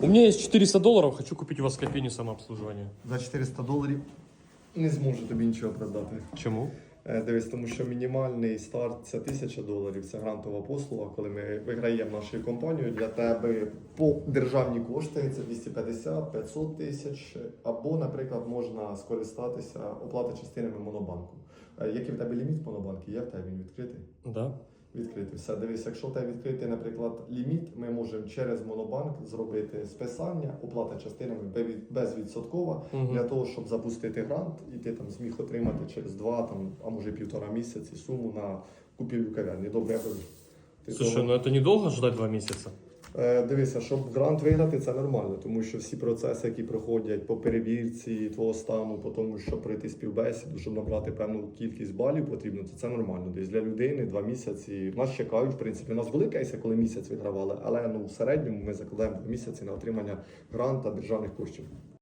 У меня есть 400 долларов, хочу купить у вас кофейню самообслуживания. За 400 доларів не зможу тобі нічого продати. Чему? Е, Дивись, тому що мінімальний старт це 1000 доларів, це грантова послуга. Коли ми виграємо нашою компанією, для тебе по державні кошти це 250-500 тисяч. Або, наприклад, можна скористатися оплата частинами монобанку. Е, Який в тебе ліміт в монобанку? Є в тебе він відкритий? Да. Відкритий. Все, дивись, якщо тебе відкритий, наприклад, ліміт, ми можемо через монобанк зробити списання, оплата частинами безвідсоткова угу. для того, щоб запустити грант, і ти там зміг отримати через два, там, а може півтора місяці суму на купівлю кав'ярні. Добре, я кажу. Слушай, того- ну это недолго ждать два месяца? Е, Дивися, щоб грант виграти, це нормально, тому що всі процеси, які проходять по перевірці твого стану, по тому, щоб прийти співбесіду, щоб набрати певну кількість балів потрібно, то це нормально. Десь для людини два місяці. Нас чекають, в принципі. У нас були кейси, коли місяць вигравали, але ну в середньому ми закладаємо два місяці на отримання гранта державних коштів.